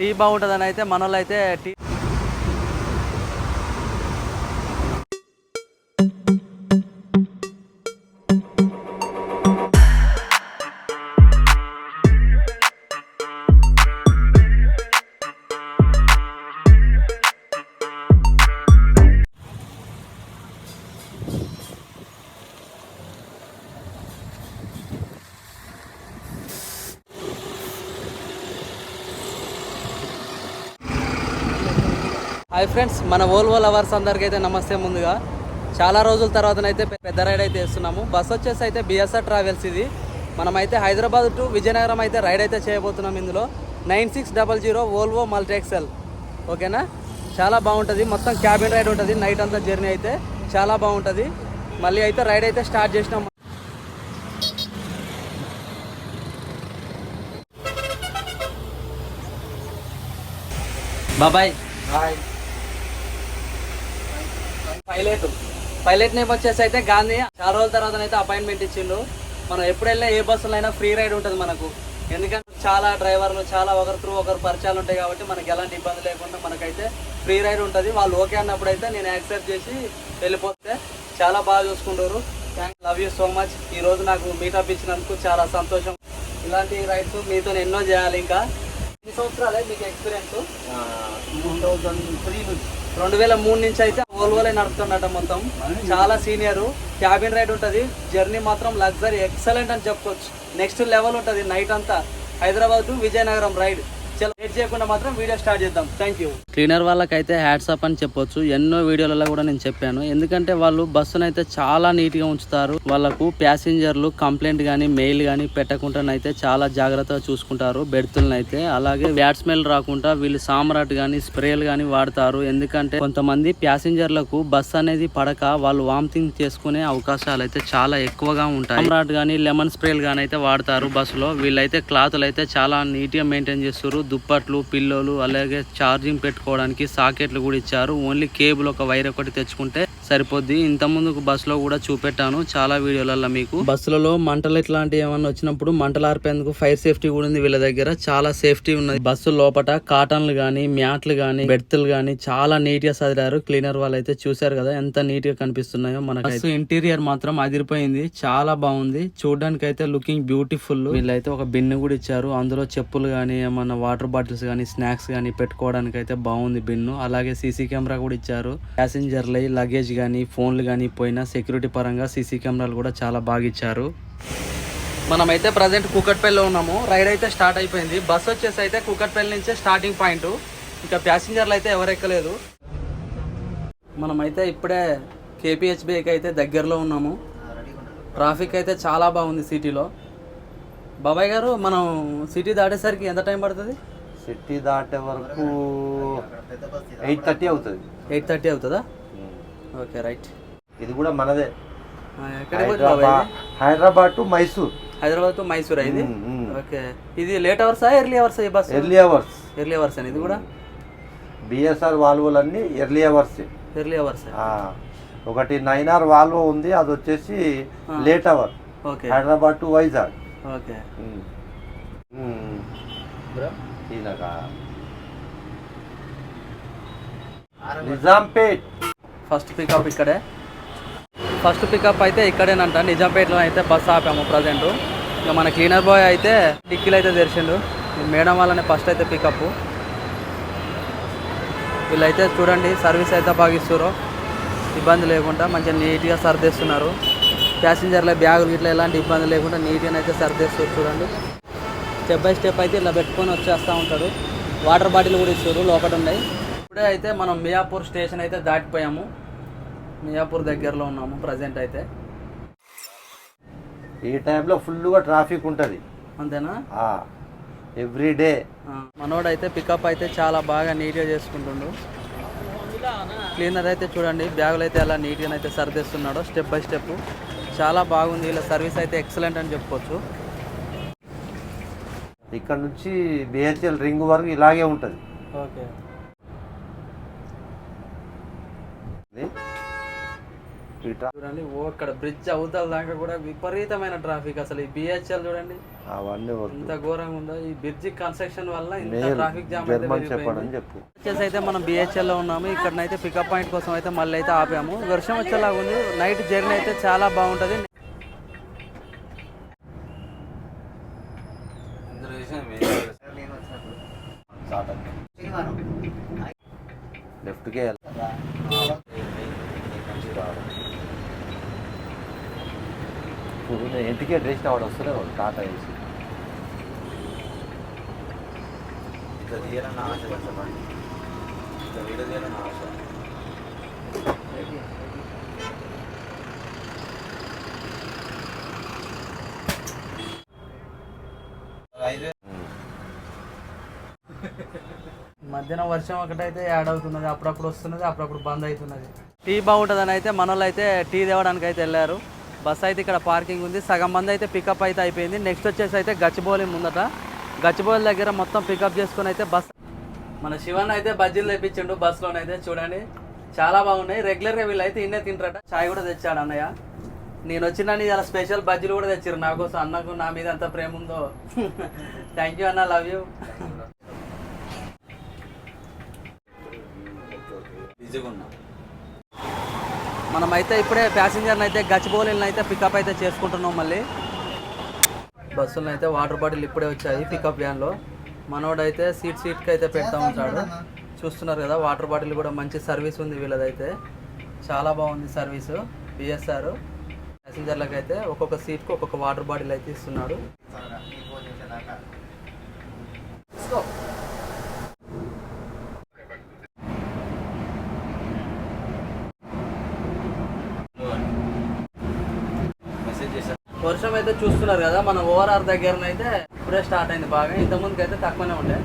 Tea బాగుంటుందని అయితే మన అయితే టీ హాయ్ ఫ్రెండ్స్ మన ఓల్వో లవర్స్ అందరికీ అయితే నమస్తే ముందుగా. చాలా రోజుల తర్వాతనైతే పెద్ద రైడ్ అయితే వేస్తున్నాము. బస్ వచ్చేసి అయితే బిఎస్ఆర్ ట్రావెల్స్ ఇది. మనమైతే హైదరాబాద్ టు విజయనగరం అయితే రైడ్ అయితే చేయబోతున్నాం ఇందులో. Nine six double zero Volvo multi axle ఓకేనా? చాలా బాగుంటుంది. మొత్తం క్యాబిన్ రైడ్ ఉంటుంది. నైట్ అంతా జర్నీ అయితే చాలా బాగుంటుంది. మళ్ళీ అయితే రైడ్ అయితే స్టార్ట్ చేసినాం. బాబాయ్. Bye pilot. పైలట్ నేమ్ వచ్చేసి అయితే గాంధీ చాలా రోజుల తర్వాత అయితే అపాయింట్మెంట్ ఇచ్చిండు. మనం ఎప్పుడు వెళ్ళినా ఏ బస్సులో అయినా ఫ్రీ రైడ్ ఉంటుంది మనకు. ఎందుకంటే చాలా డ్రైవర్లు చాలా ఒకరి త్రూ ఒకరు పరిచయాలు ఉంటాయి కాబట్టి మనకి ఎలాంటి ఇబ్బంది లేకుండా మనకైతే ఫ్రీ రైడ్ ఉంటుంది. వాళ్ళు ఓకే అన్నప్పుడు అయితే నేను యాక్సెప్ట్ చేసి వెళ్ళిపోతే చాలా బాగా చూసుకుంటారు. Thank love you so much ఈ రోజు నాకు మీటప్ ఇచ్చినందుకు చాలా సంతోషం. ఇలాంటి రైడ్స్ మీతో ఎన్నో చేయాలి ఇంకా. ఎన్ని సంవత్సరాలే మీకు ఎక్స్పీరియన్స్ టూ థౌజండ్ త్రీ నుంచి. రెండు వేల మూడు నుంచి అయితే ఓల్వోలే నడుపుతున్నట మొత్తం. చాలా సీనియర్ క్యాబిన్ రైడ్ ఉంటుంది. జర్నీ మాత్రం లగ్జరీ ఎక్సలెంట్ అని చెప్పుకోవచ్చు. నెక్స్ట్ లెవెల్ ఉంటుంది నైట్ అంతా. Hyderabad to Vizianagaram ride late చేయకుండా మాత్రం వీడియో స్టార్ట్ చేద్దాం. థ్యాంక్ యూ క్లీనర్ వాళ్ళకైతే హ్యాట్సాప్ అని చెప్పొచ్చు. ఎన్నో వీడియోలలో కూడా నేను చెప్పాను. ఎందుకంటే వాళ్ళు బస్సును అయితే చాలా నీట్గా ఉంచుతారు. వాళ్ళకు ప్యాసింజర్లు కంప్లైంట్ కానీ మెయిల్ కానీ పెట్టకుండానైతే చాలా జాగ్రత్తగా చూసుకుంటారు బెడ్తులను అయితే అలాగే బ్యాడ్ స్మెల్ రాకుండా వీళ్ళు సామ్రాట్ కానీ స్ప్రేలు కానీ వాడతారు. ఎందుకంటే కొంతమంది ప్యాసింజర్లకు బస్ అనేది పడక వాళ్ళు వామిటింగ్ చేసుకునే అవకాశాలు అయితే చాలా ఎక్కువగా ఉంటాయి. సామ్రాట్ కానీ లెమన్ స్ప్రేలు కానీ అయితే వాడతారు బస్సులో. వీళ్ళైతే క్లాతులు అయితే చాలా నీట్గా మెయింటైన్ చేస్తారు దుప్పట్లు పిల్లోలు అలాగే ఛార్జింగ్ పెట్టుకోవడానికి సాకెట్లు కూడా ఇచ్చారు. ఓన్లీ కేబుల్ ఒక వైర్ ఒకటి తెచ్చుకుంటే సరిపోద్ది. ఇంత ముందుకు బస్సులో కూడా చూపెట్టాను చాలా వీడియోలలో మీకు. బస్సులలో మంటలు ఇట్లాంటివి ఏమన్నా వచ్చినప్పుడు మంటలు ఆర్పేందుకు ఫైర్ సేఫ్టీ కూడా ఉంది వీళ్ళ దగ్గర. చాలా సేఫ్టీ ఉన్నది. బస్సు లోపల కాటన్లు గానీ మ్యాట్లు గానీ బెడ్తులు గానీ చాలా నీట్గా సదిరారు. క్లీనర్ వాళ్ళు అయితే చూశారు కదా ఎంత నీట్గా కనిపిస్తున్నాయో మనకు బస్సు ఇంటీరియర్ మాత్రం అదిరిపోయింది. చాలా బాగుంది. చూడడానికి అయితే లుకింగ్ బ్యూటిఫుల్. వీళ్ళైతే ఒక బిన్ను కూడా ఇచ్చారు. అందులో చెప్పులు గానీ ఏమన్నా వాటర్ వాటర్ బాటిల్స్ కానీ స్నాక్స్ కానీ పెట్టుకోవడానికి అయితే బాగుంది బిన్ను. అలాగే సీసీ కెమెరా కూడా ఇచ్చారు. ప్యాసింజర్లై లగేజ్ కానీ ఫోన్లు కానీ పోయినా సెక్యూరిటీ పరంగా సీసీ కెమెరాలు కూడా చాలా బాగా ఇచ్చారు. మనమైతే ప్రజెంట్ కూకట్పల్లిలో ఉన్నాము. రైడ్ అయితే స్టార్ట్ అయిపోయింది. బస్ వచ్చేసి అయితే కూకట్పల్లి నుంచే స్టార్టింగ్ పాయింట్. ఇంకా ప్యాసింజర్లు అయితే ఎవరు ఎక్కలేదు. మనమైతే ఇప్పుడే కేపీహెచ్బికి అయితే దగ్గరలో ఉన్నాము. ట్రాఫిక్ అయితే చాలా బాగుంది సిటీలో. బాబాయ్ గారు మనం సిటీ దాటేసరికి ఎంత టైం పడుతుంది? సిటీ దాటే వరకు ఎయిట్ థర్టీ అవుతుంది. ఎయిట్ థర్టీ అవుతుందా? Okay right. ఇది కూడా మనదే. హైదరాబాద్ టు మైసూర్. హైదరాబాద్ టు మైసూర్ ఇది. ఓకే. ఇది లేట్ అవర్సా ఎర్లీ అవర్సా ఈ bus early hours. Early hours అని ఇది కూడా? బిఎస్ఆర్ వాల్వోలన్నీ ఎర్లీ అవర్స్. Early hours. ఒకటి నైన్ అవర్ వాల్వో ఉంది అది వచ్చేసి late hour. Okay. Hyderabad to Vizag. Okay. ఇలాగా. నిజాంపేట్. ఫస్ట్ పికప్ ఇక్కడే. ఫస్ట్ పికప్ అయితే ఇక్కడేనంట. నిజాంపేటలో అయితే బస్ ఆపాము ప్రజెంట్. ఇక మన క్లీనర్ బాయ్ అయితే డిక్కీలు అయితే తెరిచిండు. మేడం వాళ్ళనే ఫస్ట్ అయితే పికప్ వీళ్ళైతే చూడండి సర్వీస్ అయితే బాగా ఇస్తారు ఇబ్బంది లేకుండా మంచిగా నీట్గా సర్దేస్తున్నారు. ప్యాసింజర్ల బ్యాగులు ఇట్లా ఎలాంటి ఇబ్బంది లేకుండా నీట్గా అయితే సర్దేస్తారు చూడండి. స్టెప్ బై స్టెప్ అయితే ఇలా పెట్టుకొని వచ్చేస్తూ ఉంటాడు. వాటర్ బాటిల్ కూడా ఇస్తారు లోపల ఉన్నాయి. ఇప్పుడే అయితే మనం మియాపూర్ స్టేషన్ అయితే దాటిపోయాము. మియాపూర్ దగ్గరలో ఉన్నాము ప్రజెంట్ అయితే. ఈ టైంలో ఫుల్గా ట్రాఫిక్ ఉంటుంది. అంతేనా? Every day. ఆ, మనోడు అయితే పికప్ అయితే చాలా బాగా నీట్గా చేసుకుంటుండు. క్లీనర్ అయితే చూడండి బ్యాగులు అయితే ఎలా నీట్గా అయితే సర్దేస్తున్నాడో స్టెప్ బై స్టెప్ చాలా బాగుంది. ఇలా సర్వీస్ అయితే ఎక్సలెంట్ అని చెప్పుకోవచ్చు. ఇక్కడ నుంచి బిహెచ్ఎల్ రింగ్ వరకు ఇలాగే ఉంటుంది. ఓకే. ఈ చూడండి ఓ ఇక్కడ బ్రిడ్జ్ అవతల దాకా కూడా విపరీతమైన ట్రాఫిక్ అసలు ఈ బిహెచ్ఎల్ చూడండి. అవన్నీ ఎంత ఘోరంగా ఉందో ఈ బ్రిడ్జ్ కన్స్ట్రక్షన్ వల్ల ఇంత ట్రాఫిక్ జామ్ అయితే చెప్పు. వచ్చేసి అయితే మనం BHL లో ఉన్నాము ఇక్కడనైతే పికప్ పాయింట్ కోసం అయితే మళ్ళీ అయితే ఆపాము. వర్షం వచ్చేలాగా ఉంది నైట్ జర్నీ అయితే చాలా బాగుంటది. లెఫ్ట్కే ఇప్పుడు నేను ఇంటికే డ్రెస్ వాడు వస్తలే వాడు టాటా వేసి ఇట్లా తీయాలని ఆశ కష్టపడి ఇట్లా వీడియో తీయాలని ఆశ. ఐదు మధ్యాహ్నం వర్షం ఒకటైతే యాడ్ అవుతున్నది అప్పుడప్పుడు వస్తున్నది అప్పుడప్పుడు బంద్ అవుతున్నది. టీ బాగుంటుందని అయితే మన వాళ్ళు అయితే టీ తేవడానికి అయితే వెళ్ళారు. బస్ అయితే ఇక్కడ పార్కింగ్ ఉంది. సగం మంది అయితే పికప్ అయితే అయిపోయింది. నెక్స్ట్ వచ్చేసి అయితే గచ్చిబౌలి ముందట. గచ్చిబౌలి దగ్గర మొత్తం పికప్ చేసుకుని అయితే బస్ మన శివన్ అయితే బజ్జీలు తెప్పించిండు బస్సులోనైతే చూడండి. చాలా బాగున్నాయి. రెగ్యులర్గా వీళ్ళు అయితే ఇన్నే తింటారట. చాయ్ కూడా తెచ్చాడు అన్నయ్య. నేను వచ్చిన చాలా స్పెషల్ బజ్జీలు కూడా తెచ్చారు నా కోసం. అన్నకు నా మీద ఎంత ప్రేమ ఉందో. థ్యాంక్ యూ అన్న. లవ్ యూ బిజీగా ఉన్నా. మనమైతే ఇప్పుడే ప్యాసింజర్ని అయితే గచ్చిబౌలిని అయితే పికప్ అయితే చేసుకుంటున్నాం మళ్ళీ. బస్సులను అయితే వాటర్ బాటిల్ ఇప్పుడే వచ్చాయి పికప్ వ్యాన్లో. మనోడైతే సీట్ సీట్కి అయితే పెడతా ఉంటాడు. చూస్తున్నారు కదా వాటర్ బాటిల్ కూడా మంచి సర్వీస్ ఉంది వీళ్ళదైతే. చాలా బాగుంది సర్వీసు బిఎస్ఆర్ ప్యాసింజర్లకు అయితే ఒక్కొక్క సీట్కి ఒక్కొక్క వాటర్ బాటిల్ అయితే ఇస్తున్నాడు. అయితే చూస్తున్నారు కదా మన ఓఆర్ఆర్ దగ్గర అయితే ఇప్పుడే స్టార్ట్ అయింది బాగా. ఇంతకుముందుకు అయితే తక్కువనే ఉండే.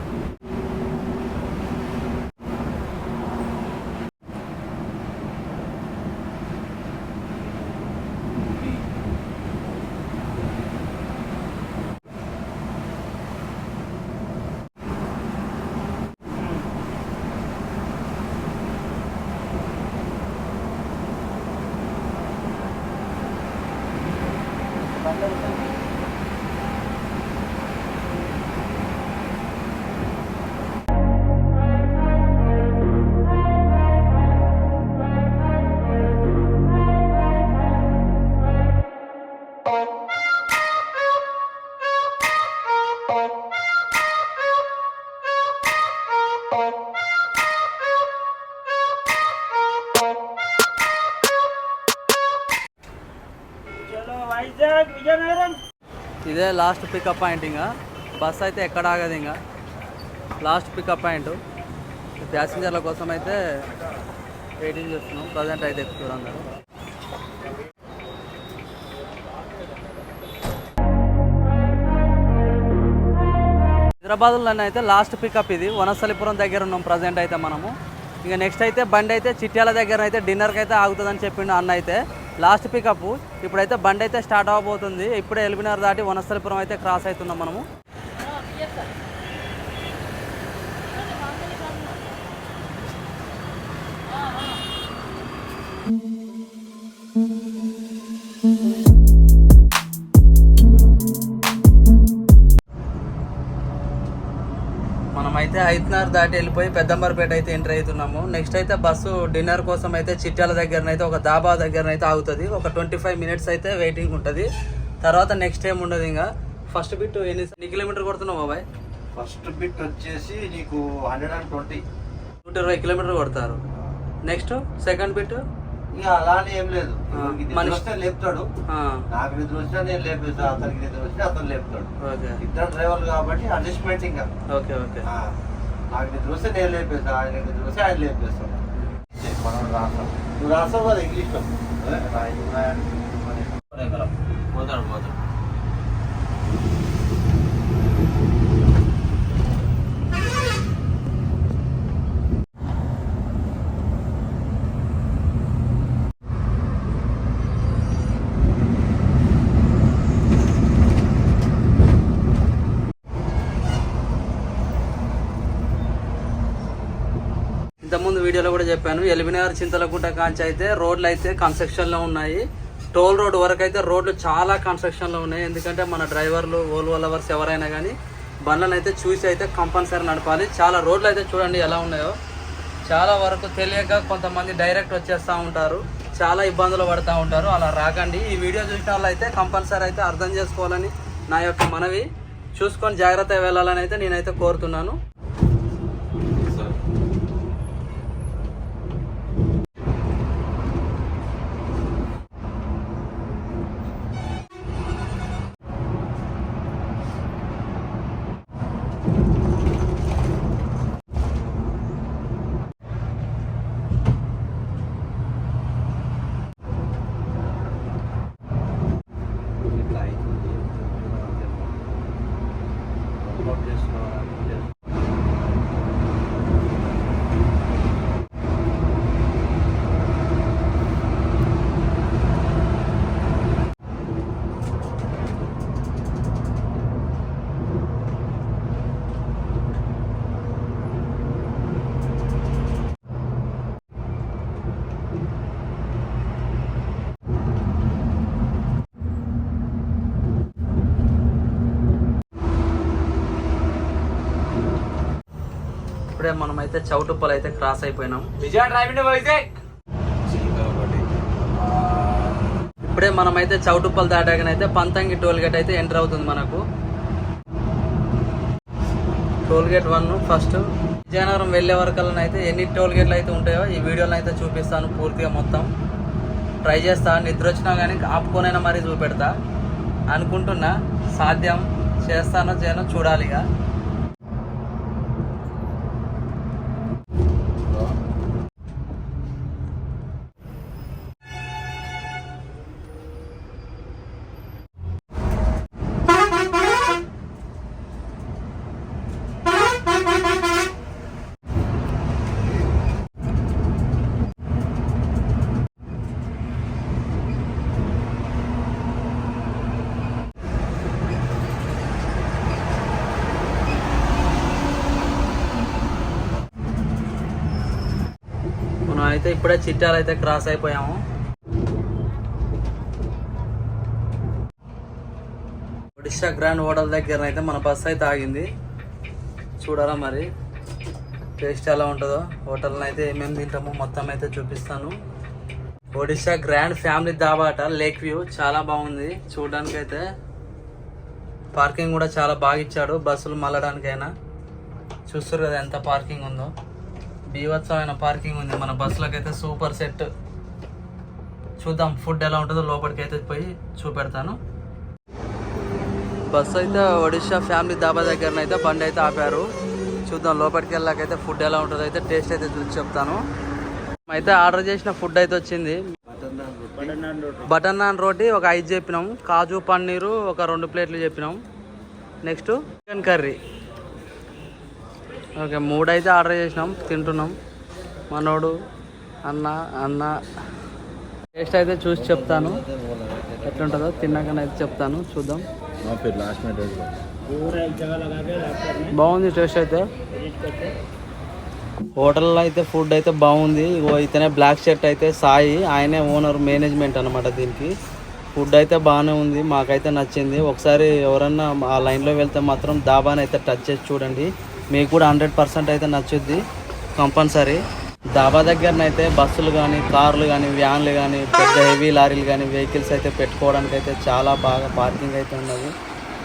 ఇదే లాస్ట్ పికప్ పాయింట్ ఇంకా. బస్ అయితే ఎక్కడ ఆగదు ఇంకా. లాస్ట్ పికప్ పాయింట్ ప్యాసింజర్ల కోసం అయితే వెయిటింగ్ చేస్తున్నాం. ప్రజెంట్ అయితే ఎక్కుతారు అందరూ. హైదరాబాద్లో అయితే లాస్ట్ పికప్ ఇది. వనస్థలిపురం దగ్గర ఉన్నాం ప్రజెంట్ అయితే మనము. ఇంకా నెక్స్ట్ అయితే బండి అయితే చిట్యాల దగ్గర అయితే డిన్నర్కి అయితే ఆగుతుందని చెప్పిండు అన్న అయితే. Last pickup. ఇప్పుడైతే బండి అయితే స్టార్ట్ అవ్వబోతుంది ఇప్పుడే ఎల్బినార్ దాటి వనస్థలిపురం అయితే క్రాస్ అవుతున్నాం మనము. ఐదున్నర దాటి వెళ్ళిపోయి పెద్దంబరపేట అయితే ఎంటర్ అవుతున్నాము. నెక్స్ట్ అయితే బస్సు డిన్నర్ కోసం అయితే చిట్యాల దగ్గర అయితే ఒక దాబా దగ్గర అయితే ఆగుతుంది. ఒక ట్వంటీ ఫైవ్ మినిట్స్ అయితే వెయిటింగ్ ఉంటుంది. తర్వాత నెక్స్ట్ ఏం ఉండదు ఇంకా. ఫస్ట్ బిట్ ఎన్ని ఎన్ని కిలోమీటర్ కొడుతున్నావు బాబాయ్? ఫస్ట్ బిట్ వచ్చేసి నీకు హండ్రెడ్ అండ్ ట్వంటీ నూట ఇరవై కిలోమీటర్ కొడతారు. నెక్స్ట్ సెకండ్ బిట్ ఇక అలానే ఏం లేదు. మనిషి- లేపుతాడు. నాకు నిద్ర వచ్చినా నేను లేపేస్తా అతనికి నిద్ర వచ్చినా అతను లేపుతాడు. ఇద్దరు డ్రైవర్లు కాబట్టి అడ్జస్ట్మెంట్ ఇంకా. Okay okay. ఆ, నాకు నిద్ర వస్తే నేను లేపేస్తా ఆయన వస్తే ఆయన లేపేస్తాడు. మనం రాస్తాం నువ్వు రాస్తావు కదా ఇంగ్లీష్లో? పోతాడు పోతాడు. వీడియోలో కూడా చెప్పాను. ఎల్బినగర్ చింతలకుంట కాంచి అయితే రోడ్లు అయితే కన్స్ట్రక్షన్లో ఉన్నాయి. టోల్ రోడ్ వరకు అయితే రోడ్లు చాలా కన్స్ట్రక్షన్లో ఉన్నాయి. ఎందుకంటే మన డ్రైవర్లు ఓల్వో లవర్స్ ఎవరైనా కానీ బండ్లను అయితే చూసి అయితే కంపల్సరీ నడపాలి. చాలా రోడ్లు అయితే చూడండి ఎలా ఉన్నాయో. చాలా వరకు తెలియక కొంతమంది డైరెక్ట్ వచ్చేస్తూ ఉంటారు. చాలా ఇబ్బందులు పడుతూ ఉంటారు. అలా రాకండి. ఈ వీడియో చూసిన వాళ్ళు అయితే కంపల్సరీ అయితే అర్థం చేసుకోవాలని నా యొక్క మనవి. చూసుకొని జాగ్రత్తగా వెళ్ళాలని అయితే నేనైతే కోరుతున్నాను. మనమైతే చౌటుప్పలు అయితే క్రాస్ అయిపోయినాం. విజయ డ్రైవింగ్ వైజాగ్ ఇప్పుడే మనమైతే చౌటుప్పలు దాటాకనైతే పంతంగి టోల్ గేట్ అయితే ఎంటర్ అవుతుంది మనకు. Toll gate one first. Vizianagaram వెళ్ళే వరకల్లా అయితే ఎన్ని టోల్ గేట్లు అయితే ఉంటాయో ఈ వీడియోలో అయితే చూపిస్తాను పూర్తిగా మొత్తం. ట్రై చేస్తా నిద్ర వచ్చినా కానీ ఆపుకోనైనా మరీ చూపెడతా. అనుకుంటున్నా సాధ్యం. చేస్తానో చేయనో చూడాలిగా. అయితే ఇప్పుడే చిట్టాలు అయితే క్రాస్ అయిపోయాము. ఒడిశా గ్రాండ్ హోటల్ దగ్గర అయితే మన బస్ అయితే ఆగింది. చూడాలా మరి. టేస్ట్ ఎలా ఉంటుందో. హోటల్ని అయితే ఏమేమి తింటామో మొత్తం అయితే చూపిస్తాను. ఒడిశా గ్రాండ్ ఫ్యామిలీ దాబాట లేక్ వ్యూ చాలా బాగుంది. చూడడానికి అయితే పార్కింగ్ కూడా చాలా బాగా ఇచ్చాడు. బస్సులు మళ్ళడానికైనా. చూస్తారు కదా ఎంత పార్కింగ్ ఉందో. బీభత్సమైన పార్కింగ్ ఉంది. మన బస్సులకు అయితే సూపర్ సెట్. చూద్దాం ఫుడ్ ఎలా ఉంటుందో లోపలికి అయితే పోయి చూపెడతాను. బస్సు అయితే ఒడిశా ఫ్యామిలీ దాబా దగ్గర అయితే బండి అయితే ఆపారు. చూద్దాం లోపలికి వెళ్ళాకైతే ఫుడ్ ఎలా ఉంటుందో అయితే టేస్ట్ అయితే చూసి చెప్తాను. అయితే ఆర్డర్ చేసిన ఫుడ్ అయితే వచ్చింది. బటర్ నాన్ రోటీ ఒక ఐదు చెప్పినాం. కాజు పన్నీరు ఒక రెండు ప్లేట్లు చెప్పినాం. Next chicken curry. ఓకే మూడు అయితే ఆర్డర్ చేసినాం తింటున్నాం. మనోడు అన్న అన్న. టేస్ట్ అయితే చూసి చెప్తాను. ఎట్లుంటుందో తిన్నాకనైతే చెప్తాను చూద్దాం. బాగుంది టేస్ట్ అయితే. హోటల్లో అయితే ఫుడ్ అయితే బాగుంది. ఇగో ఇతనే బ్లాక్ షర్ట్ అయితే సాయి ఆయనే ఓనర్ మేనేజ్మెంట్ అనమాట దీనికి. ఫుడ్ అయితే బాగానే ఉంది మాకైతే నచ్చింది. ఒకసారి ఎవరన్నా ఆ లైన్లో వెళ్తే మాత్రం దాబాని అయితే టచ్ చేసి చూడండి. మీకు కూడా హండ్రెడ్ పర్సెంట్ అయితే నచ్చుద్ది. కంపల్సరీ. దాబా దగ్గరనైతే బస్సులు కానీ కార్లు కానీ వ్యాన్లు కానీ పెద్ద హెవీ లారీలు కానీ వెహికల్స్ అయితే పెట్టుకోవడానికి అయితే చాలా బాగా పార్కింగ్ అయితే ఉన్నది.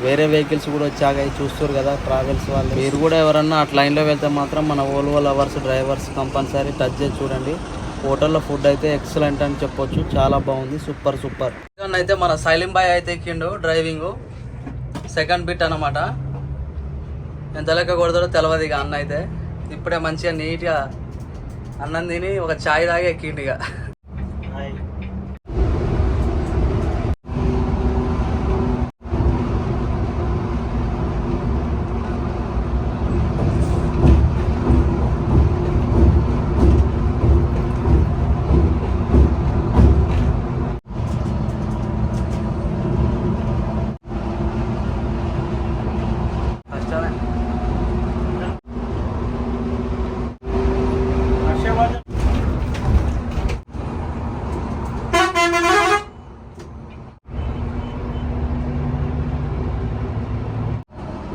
వేరే వెహికల్స్ కూడా వచ్చాక చూస్తారు కదా ట్రావెల్స్ వాళ్ళు. మీరు కూడా ఎవరన్నా అట్లా లైన్లో వెళ్తే మాత్రం మన Volvo lovers drivers compulsory touch చేసి చూడండి. హోటల్లో ఫుడ్ అయితే ఎక్సలెంట్ అని చెప్పొచ్చు. చాలా బాగుంది. Super super. అయితే మన సైలిం బాయ్ అయితే ఎక్కిండు డ్రైవింగ్. సెకండ్ బిట్ అనమాట ఎంత లెక్క కొడతాడో తెలియదు ఇక అన్న అయితే. ఇప్పుడే మంచిగా నీట్గా అన్నం తిని ఒక చాయ్ తాగి ఎక్కిండు ఇక.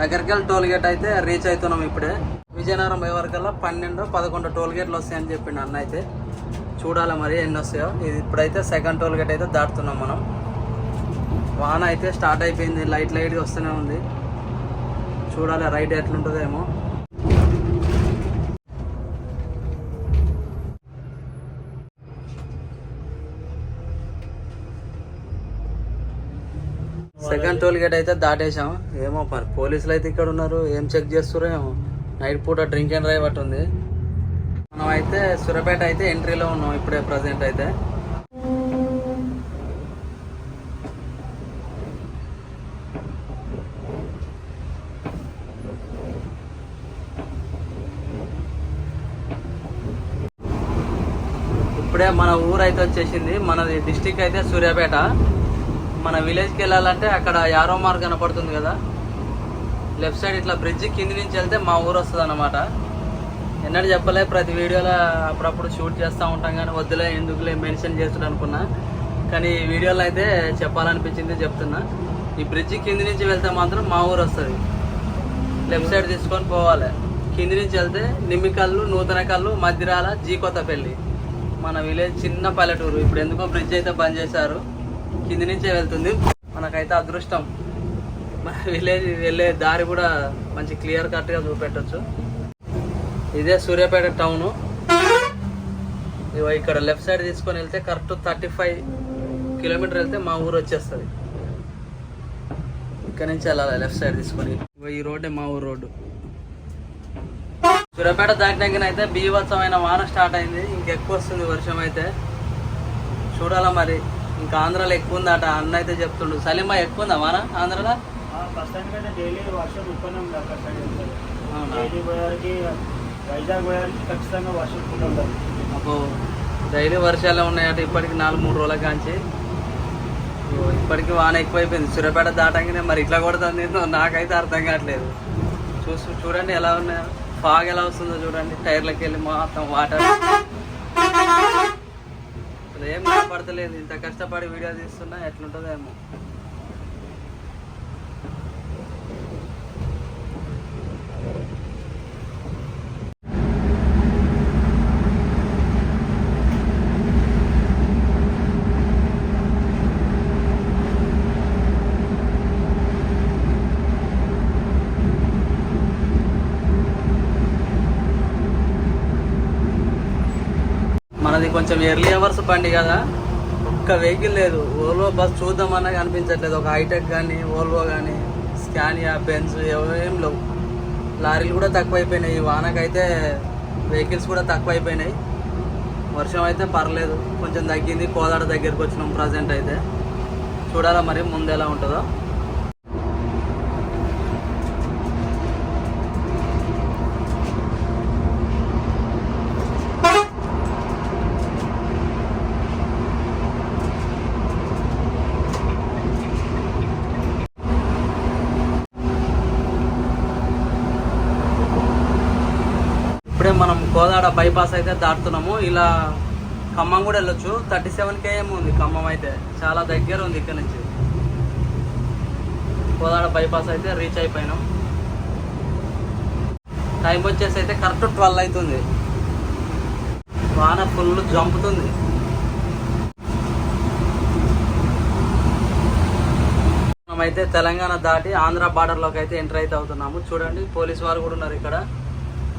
నగర్కల్ టోల్ గేట్ అయితే రీచ్ అవుతున్నాం ఇప్పుడే. విజయనగరం పోయేవరకల్లా పన్నెండు పదకొండు టోల్ గేట్లు వస్తాయని చెప్పిండు అన్న అయితే. చూడాలి మరి ఎన్ని వస్తాయో. ఇది ఇప్పుడైతే సెకండ్ టోల్ గేట్ అయితే దాటుతున్నాం మనం. వాన అయితే స్టార్ట్ అయిపోయింది. లైట్ లైట్గా వస్తూనే ఉంది. చూడాలి రైడ్ ఎట్లుంటుందేమో. సెకండ్ టోల్ గేట్ అయితే దాటేసాం ఏమో మరి పోలీసులు అయితే ఇక్కడ ఉన్నారు. ఏం చెక్ చేస్తారో ఏమో. నైట్ పూట డ్రింక్ అండ్ డ్రైవ్ అట్టు ఉంది. మనం అయితే సురపేట అయితే ఎంట్రీలో ఉన్నాం ఇప్పుడే ప్రజెంట్ అయితే. ఇప్పుడే మన ఊరు అయితే వచ్చేసింది. మనది డిస్టిక్ అయితే సూర్యాపేట. మన విలేజ్కి వెళ్ళాలంటే అక్కడ యారో మార్గ్ కనపడుతుంది కదా. లెఫ్ట్ సైడ్ ఇట్లా బ్రిడ్జ్ కింది నుంచి వెళ్తే మా ఊరు వస్తుంది అనమాట ఎన్నడూ చెప్పలే ప్రతి వీడియోలో అప్పుడప్పుడు షూట్ చేస్తూ ఉంటాం కానీ వద్దులే ఎందుకులే మెన్షన్ చేస్తుడు అనుకున్నా. కానీ ఈ వీడియోలో అయితే చెప్పాలనిపించింది చెప్తున్నా. ఈ బ్రిడ్జ్ కింది నుంచి వెళ్తే మాత్రం మా ఊరు వస్తుంది. లెఫ్ట్ సైడ్ తీసుకొని పోవాలి. కింది నుంచి వెళ్తే నిమ్మికల్లు నూతన కళ్ళు మధ్యరాల జీ కొత్తపల్లి మన విలేజ్ చిన్న పల్లెటూరు. ఇప్పుడు ఎందుకో బ్రిడ్జ్ అయితే బంద్ చేశారు. కింది నుంచే వెళ్తుంది. మనకైతే అదృష్టం. మన విలేజ్ వెళ్ళే దారి కూడా మంచి క్లియర్ కట్గా చూపెట్టచ్చు. ఇదే సూర్యాపేట టౌను. ఇగో ఇక్కడ లెఫ్ట్ సైడ్ తీసుకొని వెళ్తే కరెక్ట్ థర్టీ ఫైవ్ కిలోమీటర్ వెళ్తే మా ఊరు వచ్చేస్తుంది. ఇక్కడ నుంచి వెళ్ళాలి లెఫ్ట్ సైడ్ తీసుకొని. ఈ రోడ్డే మా ఊరు రోడ్డు. సూర్యాపేట దాటినాక అయితే బీభత్సమైన వాన స్టార్ట్ అయింది. ఇంకెక్కువ వస్తుంది వర్షం అయితే. చూడాలా మరి. ఇంకా ఆంధ్రాలో ఎక్కువ ఉందట అన్న అయితే చెప్తుండు సలీమా ఎక్కువ ఉందా వాన ఆంధ్రాలో? డైలీ వర్షం ఎక్కువనే ఉంది అక్కడ డైలీ వైజాగ్ పోయానికి ఖచ్చితంగా వర్షం ఎక్కువ ఉంటుంది. డైలీ వర్షాలే ఉన్నాయట ఇప్పటికి నాలుగు మూడు రోజుల కాంచి. ఇప్పటికి వాన ఎక్కువైపోయింది. సూర్యాపేట దాటంగానే మరి ఇట్లా కొడుతుంది నాకైతే అర్థం కావట్లేదు. చూసి చూడండి ఎలా ఉన్నాయో. ఫాగ్ ఎలా వస్తుందో చూడండి. టైర్లకి వెళ్ళి మొత్తం వాటర్. ఏం కనపడతలేదు ఇంత కష్టపడి వీడియో తీస్తున్నా ఎట్లుంటుందో ఏమో మనది కొంచెం ఎర్లీ అవర్స్ బండి కదా. ఒక్క వెహికల్ లేదు. ఓల్వో బస్ చూద్దామన్నా కనిపించట్లేదు. ఒక హైటెక్ కానీ ఓల్వో కానీ స్కానియా బెన్స్ ఏం లేవు. లారీలు కూడా తక్కువైపోయినాయి. వానకైతే వెహికల్స్ కూడా తక్కువైపోయినాయి. వర్షం అయితే పర్లేదు. కొంచెం తగ్గింది. కోదాడ దగ్గరికి వచ్చినాం ప్రజెంట్ అయితే. చూడాలా మరి ముందు ఎలా ఉంటుందో ఇప్పుడే మనం బస్ బైపాస్ అయితే దాటుతున్నాము. ఇలా ఖమ్మం కూడా వెళ్ళొచ్చు. థర్టీ సెవెన్ కేఎం ఉంది ఖమ్మం అయితే. చాలా దగ్గర ఉంది ఇక్కడ నుంచి. కోదాడ బైపాస్ అయితే రీచ్ అయిపోయినాం. టైం వచ్చేసి అయితే కరెక్ట్ ట్వెల్వ్ అవుతుంది వాన ఫుల్ జంపుతుంది. మనమైతే తెలంగాణ దాటి ఆంధ్ర బార్డర్లోకి అయితే ఎంటర్ అయితే అవుతున్నాము. చూడండి పోలీస్ వారు కూడా ఉన్నారు ఇక్కడ.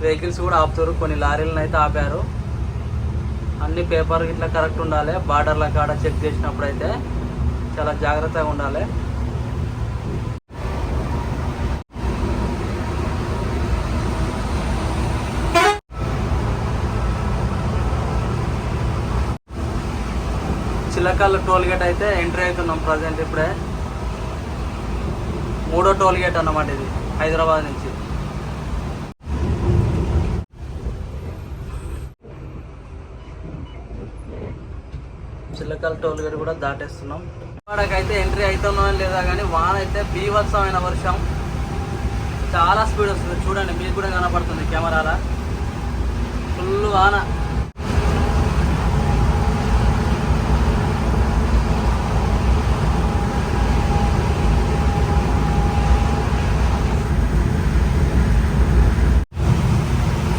వెహికల్స్ కూడా ఆపుతారు. కొన్ని లారీలను అయితే ఆపారు. అన్ని పేపర్ ఇట్లా కరెక్ట్ ఉండాలి. బార్డర్ల కాడ చెక్ చేసినప్పుడు అయితే చాలా జాగ్రత్తగా ఉండాలి. చిలకల్ టోల్ గేట్ అయితే ఎంట్రీ అవుతున్నాం ప్రజెంట్ ఇప్పుడే. మూడో టోల్ గేట్ అన్నమాట ఇది హైదరాబాద్ నుంచి. మణికల్ టోల్ గేట్ కూడా దాటేస్తున్నాం. వాడకైతే ఎంట్రీ అవుతున్నా లేదా కానీ వాన అయితే బీభత్సమైన వర్షం. చాలా స్పీడ్ వస్తుంది. చూడండి మీకు కూడా కనపడుతుంది కెమెరాల. ఫుల్ వాన.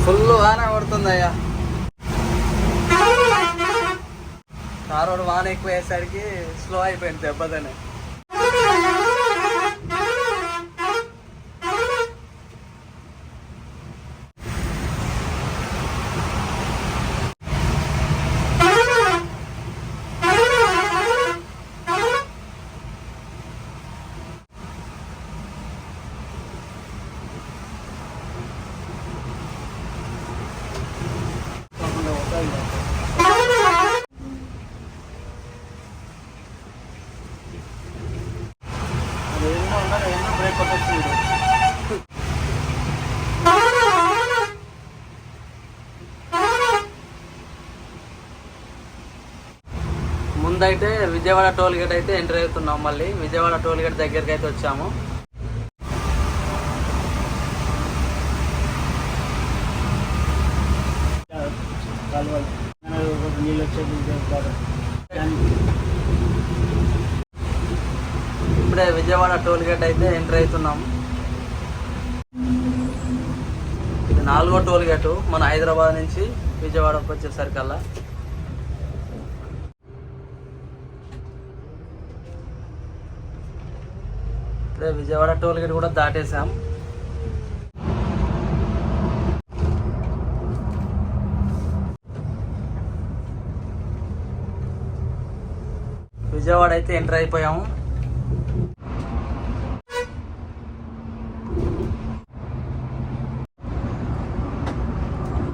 ఫుల్ వాన పడుతుంది అయ్యా అవుతుందయ్యా కారోడు వాన ఎక్కువ వేసరికి స్లో అయిపోయింది దెబ్బతనే అదేమో ఉన్నా ఏమో బ్రేక్ కొట్టొచ్చు ముందైతే విజయవాడ టోల్ గేట్ అయితే ఎంటర్ అవుతున్నాం మళ్ళీ. విజయవాడ టోల్ గేట్ దగ్గరికి అయితే వచ్చాము. నీళ్ళు వచ్చేది ఇప్పుడే విజయవాడ టోల్ గేట్ అయితే ఎంటర్ అవుతున్నాం. ఇది నాలుగో టోల్ గేటు మన హైదరాబాద్ నుంచి విజయవాడకు వచ్చేసరికల్లా. ఇప్పుడే విజయవాడ టోల్ గేట్ కూడా దాటేసాం విజయవాడ అయితే ఎంటర్ అయిపోయాము.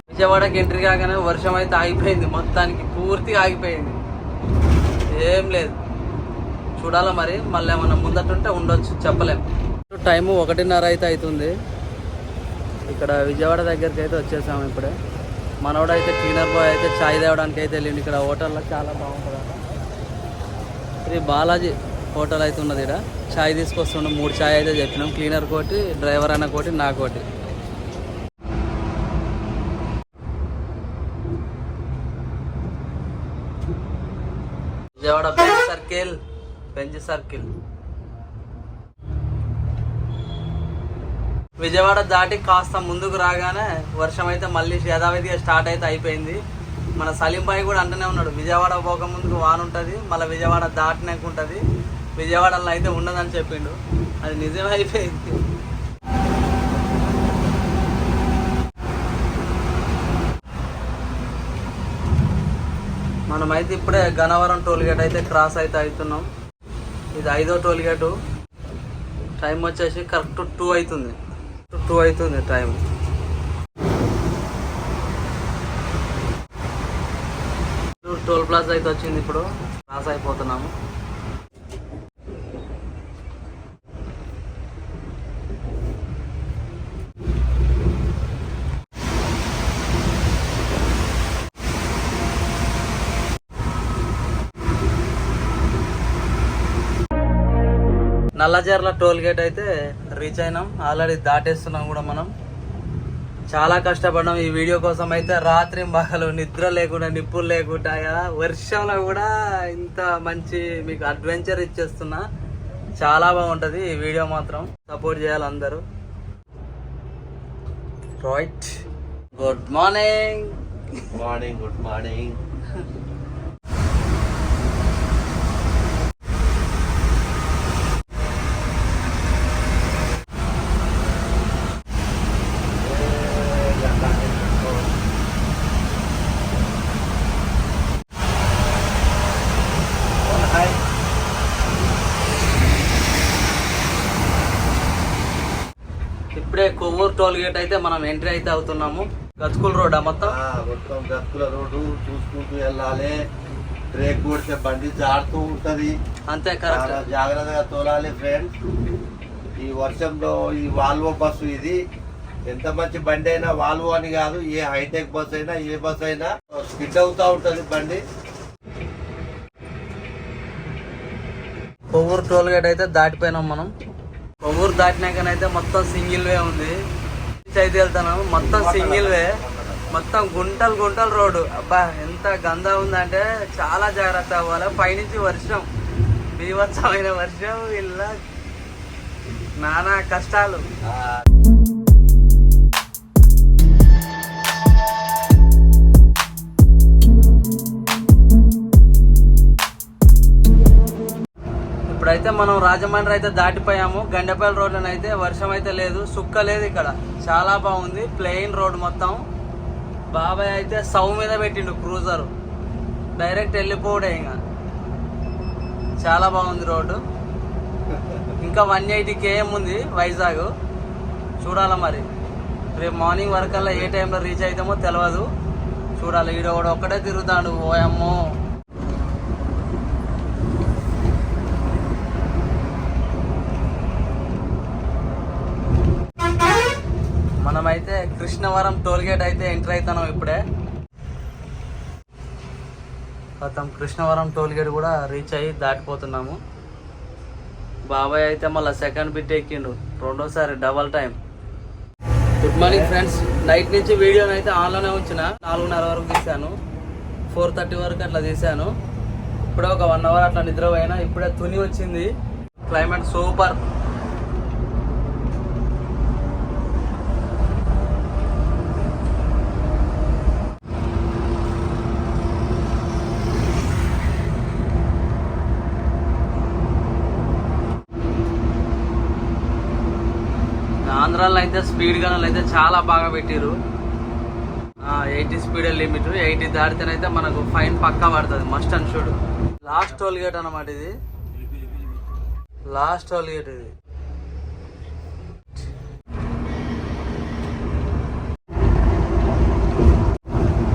విజయవాడకి ఎంట్రీ కాగానే వర్షం అయితే ఆగిపోయింది. మొత్తానికి పూర్తిగా ఆగిపోయింది. ఏం లేదు. చూడాలా మరి? మళ్ళీ ఏమన్నా ముందటుంటే ఉండొచ్చు చెప్పలేం. టైము ఒకటిన్నర అయితే అవుతుంది ఇక్కడ విజయవాడ దగ్గరికి అయితే వచ్చేసాము ఇప్పుడే. మనవడైతే క్లీనర్ బాయ్ అయితే చాయ్ తేవడానికి అయితే వెళ్ళింది ఇక్కడ హోటల్లో చాలా బాగుంటుంది శ్రీ బాలాజీ హోటల్ అయితే ఉన్నది ఇక్కడ చాయ్ తీసుకొస్తుండే. మూడు చాయ్ అయితే చెప్పినాం. క్లీనర్ కోటి డ్రైవర్ అన్న కోటి నా కోటి. Vijayawada circle. Bench circle. Vijayawada దాటి కాస్త ముందుకు రాగానే వర్షం అయితే మళ్ళీ యథావిధిగా స్టార్ట్ అయితే అయిపోయింది. మన సలీంపాయి కూడా అంటూనే ఉన్నాడు విజయవాడ పోక ముందుకు వాన ఉంటుంది మళ్ళీ విజయవాడ దాటినాక ఉంటుంది విజయవాడలో అయితే ఉండదని చెప్పిండు. అది నిజమే అయిపోయింది. మనమైతే ఇప్పుడే గన్నవరం టోల్ గేట్ అయితే క్రాస్ అయితే అవుతున్నాం. ఇది ఐదో టోల్ గేటు. టైం వచ్చేసి కరెక్ట్ టూ అవుతుంది టూ అవుతుంది టైం. టోల్ ప్లాజా అయితే వచ్చింది ఇప్పుడు. క్రాస్ అయిపోతున్నాము. నల్లజర్ల టోల్ గేట్ అయితే రీచ్ అయినాం. ఆల్రెడీ దాటేస్తున్నాం కూడా మనం. చాలా కష్టపడ్డాం. ఈ వీడియో కోసం అయితే రాత్రి పగలు నిద్ర లేకుండా నిప్పులు లేకుండా వర్షంలో కూడా ఇంత మంచి మీకు అడ్వెంచర్ ఇచ్చేస్తున్నా. చాలా బాగుంటుంది ఈ వీడియో మాత్రం. సపోర్ట్ చేయాలి అందరూ. Right good morning morning good morning ఇప్పుడే కొవ్వూరు టోల్ గేట్ అయితే మనం ఎంట్రీ అయితే అవుతున్నాము. గతుకుల్ రోడ్ మొత్తం? మొత్తం గతుకుల రోడ్డు చూసుకుంటూ వెళ్ళాలి. బ్రేక్ కొడితే బండి జారుతూ ఉంటది. అంతే కరెక్ట్. జాగ్రత్తగా తోలాలి ఫ్రెండ్స్. ఈ వర్షంలో ఈ వాల్వో బస్సు ఇది. ఎంత మంచి బండి అయినా వాల్వో అని కాదు ఏ హైటెక్ బస్ అయినా ఏ బస్ అయినా స్కిడ్ అవుతా ఉంటది బండి. కొవ్వూరు టోల్ గేట్ అయితే దాటిపోయినాం మనం. కొవ్వూరు దాటినాకనైతే మొత్తం సింగిల్ వే ఉంది. అయితే వెళ్తున్నాము మొత్తం సింగిల్ వే మొత్తం గుంటలు గుంటలు రోడ్డు. అబ్బా ఎంత గంధ ఉందంటే చాలా జాగ్రత్త అవ్వాలి పైనుంచి వర్షం. బీభత్సమైన వర్షం వీళ్ళ నానా కష్టాలు. అయితే మనం రాజమండ్రి అయితే దాటిపోయాము. గండపల్లి రోడ్లో అయితే వర్షం అయితే లేదు. సుక్క లేదు ఇక్కడ. చాలా బాగుంది. ప్లెయిన్ రోడ్ మొత్తం. బాబాయ్ అయితే సౌ మీద పెట్టిండు క్రూజర్. డైరెక్ట్ వెళ్ళిపోడే ఇంకా. చాలా బాగుంది రోడ్డు. ఇంకా వన్ ఎయిటీ కేఎం ఉంది వైజాగ్. చూడాలా మరి. రేపు మార్నింగ్ వరకల్లా ఏ టైంలో రీచ్ అవుతామో తెలియదు చూడాలి. ఈడ కూడా ఒక్కడే తిరుగుతాడు. ఓయమ్మో మనమైతే కృష్ణవరం టోల్గేట్ అయితే ఎంటర్ అవుతాను ఇప్పుడే. మొత్తం కృష్ణవరం టోల్గేట్ కూడా రీచ్ అయ్యి దాటిపోతున్నాము. బాబాయ్ అయితే మళ్ళీ సెకండ్ బిట్ ఎక్కిండు. రెండోసారి double time good morning friends night నుంచి వీడియోని అయితే ఆన్లోనే ఉంచిన. నాలుగున్నర వరకు తీశాను. ఫోర్ థర్టీ వరకు అట్లా తీశాను. ఇప్పుడే ఒక వన్ అవర్ అట్లా నిద్రపోయినా ఇప్పుడే తుని వచ్చింది. క్లైమేట్ సూపర్ ఆంధ్రాలో అయితే స్పీడ్ గణాలు అయితే చాలా బాగా పెట్టిరు ఎయిటీ స్పీడ్ లిమిట్ ఎయిటీ దాటితేనైతే మనకు ఫైన్ పక్కా పడుతుంది must and should. Last toll gate అన్నమాట ఇది. లాస్ట్ టోల్ గేట్ ఇది.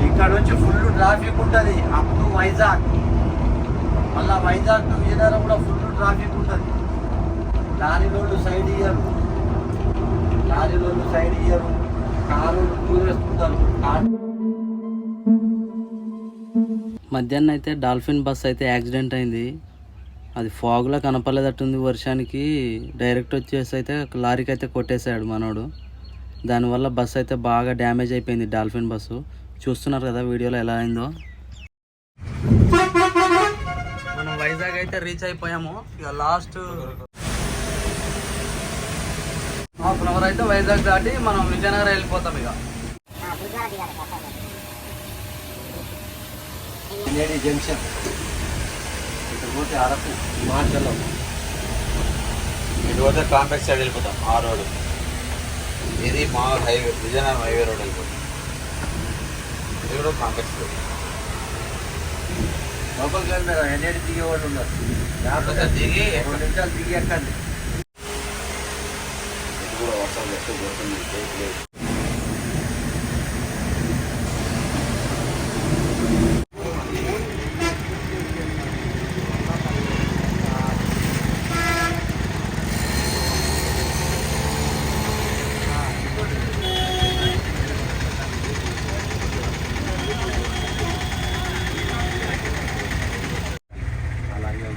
ఇక్కడ నుంచి ఫుల్ ట్రాఫిక్ ఉంటుంది అప్ టు వైజాగ్ మళ్ళా వైజాగ్ టు విజయనగరం కూడా ఫుల్ ట్రాఫిక్ ఉంటుంది. దాని రోడ్డు సైడ్ ఇయ్యరు లారీ సైడ్ ఇయ్యరు. కారు దూరేస్తుంటారు. మధ్యాహ్నం అయితే డాల్ఫిన్ బస్ అయితే యాక్సిడెంట్ అయింది. అది ఫాగ్లో కనపడలేదట్టుంది వర్షానికి. డైరెక్ట్ వచ్చేసి అయితే లారీకి అయితే కొట్టేశాడు మనోడు. దానివల్ల బస్ అయితే బాగా డ్యామేజ్ అయిపోయింది డాల్ఫిన్ బస్సు. చూస్తున్నారు కదా వీడియోలో ఎలా అయిందో. మనం వైజాగ్ అయితే రీచ్ అయిపోయాము. ఇక లాస్ట్ హాఫ్ అన్ అవర్ అయితే వైజాగ్ దాటి మనం విజయనగరం వెళ్ళిపోతాం ఇక. నేడి జంక్షన్. ఇక్కడ పోతే అరకు హిమాచలం. ఇటు పోతే కాంప్లెక్స్ సైడ్ వెళ్ళిపోతాం ఆ రోడ్. ఇది మా హైవే విజయనగరం హైవే రోడ్ వెళ్ళిపోతాం. ఇది కూడా కాంప్లెక్స్ రోడ్. లోపలికి వెళ్ళిన ఎన్ఏడి దిగే వాళ్ళు ఉన్నారు. దిగి రెండు నిమిషాలు దిగి ఎక్కండి. కూడా వర్షాలు ఎక్కువ పడుతుంది లేదు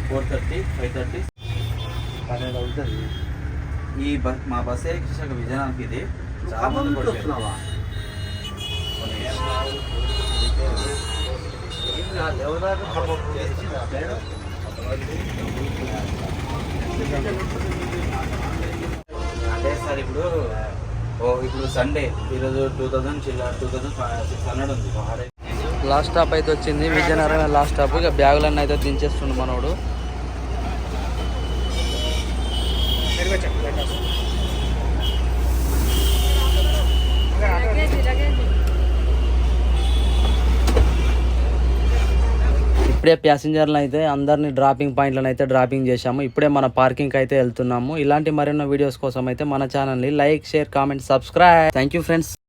ఫోర్ థర్టీ ఫైవ్ థర్టీ పన్నెండు అవుతుంది. ఈ బస్ మా బస్ ఎక్కించాక విజయనగరంకి ఇది. చాలా మంది మేడం? అంటే సార్ ఇప్పుడు ఓ ఇప్పుడు సండే ఈరోజు టూ థౌజండ్ చిల్ల టూ థౌజండ్ సిక్స్ హండ్రెడ్ ఉంది. లాస్ట్ స్టాప్ అయితే వచ్చింది. విజయనగరం లాస్ట్ స్టాప్ ఇక బ్యాగులన్నీ అయితే దించేస్తుండు మనోడు. ఇప్పుడే ప్యాసింజర్లు అయితే అందరినీ డ్రాపింగ్ పాయింట్లను అయితే డ్రాపింగ్ చేశాము. ఇప్పుడే మన పార్కింగ్ అయితే వెళ్తున్నాము. ఇలాంటి మరెన్నో వీడియోస్ కోసం అయితే మన ఛానల్ని like share comment subscribe thank you friends